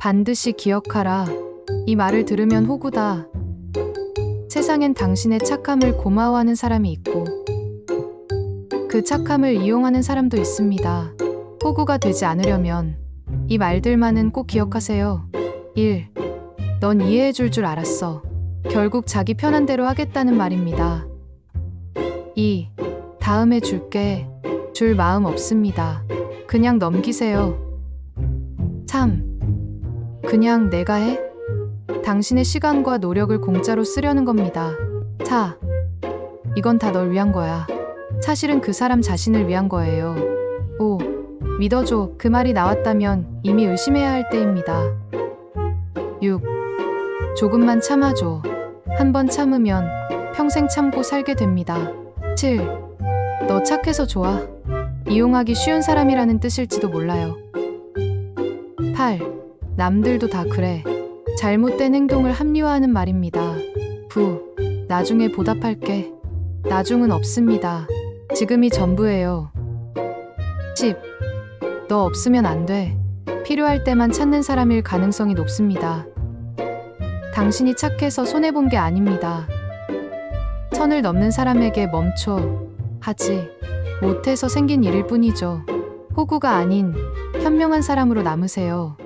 반드시 기억하라. 이 말을 들으면 호구다. 세상엔 당신의 착함을 고마워하는 사람이 있고, 그 착함을 이용하는 사람도 있습니다. 호구가 되지 않으려면 이 말들만은 꼭 기억하세요. 1. 넌 이해해 줄 줄 알았어. 결국 자기 편한 대로 하겠다는 말입니다. 2. 다음에 줄게. 줄 마음 없습니다. 그냥 넘기세요. 3. 그냥 내가 해? 당신의 시간과 노력을 공짜로 쓰려는 겁니다. 4. 이건 다 널 위한 거야. 사실은 그 사람 자신을 위한 거예요. 5. 믿어줘. 그 말이 나왔다면 이미 의심해야 할 때입니다. 6. 조금만 참아줘. 한 번 참으면 평생 참고 살게 됩니다. 7. 너 착해서 좋아. 이용하기 쉬운 사람이라는 뜻일지도 몰라요. 8. 남들도 다 그래. 잘못된 행동을 합리화하는 말입니다. 9. 나중에 보답할게. 나중은 없습니다. 지금이 전부예요. 10. 너 없으면 안 돼. 필요할 때만 찾는 사람일 가능성이 높습니다. 당신이 착해서 손해본 게 아닙니다. 선을 넘는 사람에게 멈춰 하지 못해서 생긴 일일 뿐이죠. 호구가 아닌 현명한 사람으로 남으세요.